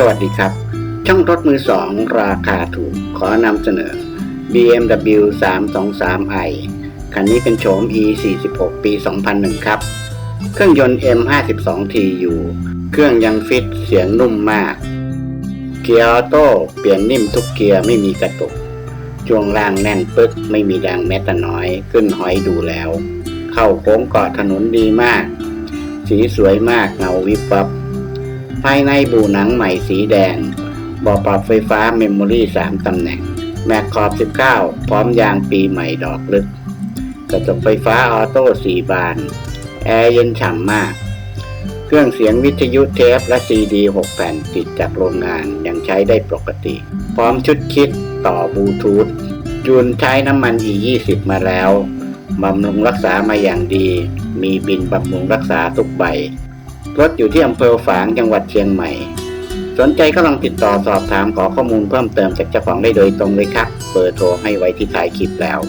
สวัสดีครับ ช่องรถมือสองราคาถูกขอนำเสนอ BMW 323i คันนี้เป็นโฉม E 46 ปี 2001 ครับ เครื่องยนต์ M 52 TU เครื่องยังฟิตเสียงนุ่มมาก เกียร์ออโต้เปลี่ยนนิ่มทุกเกียร์ไม่มีกระตุกช่วงล่างแน่นปึ๊กไม่มีดังแม้แต่น้อย ขึ้นหอยดูแล้ว เข้าโค้งเกาะถนนดีมาก สีสวยมากเงาวิบวับ ภายในบูหนังใหม่สีแดงบาะปรับไฟฟ้าเมมโมรี่3ตำแหน่ง แม็กขอบ 19 พร้อมยางปีใหม่ดอกลึก กระจกไฟฟ้าออโต้4บาน แอร์เย็นฉ่ำมาก เครื่องเสียงวิทยุเทปและซีดี6แผ่นติดจากโรงงานยังใช้ได้ปกติ พร้อมชุดคิดต่อบลูทูธจูนใช้น้ำมัน E20 มาแล้วบำรุงรักษามาอย่างดี มีบินบำรุงรักษาทุกใบ รถอยู่ที่อำเภอฝางจังหวัดเชียงใหม่ สนใจก็ลองติดต่อสอบถามขอข้อมูลเพิ่มเติมจากเจ้าของได้โดยตรงเลยครับ เบอร์โทรให้ไว้ที่ท้ายคลิปแล้ว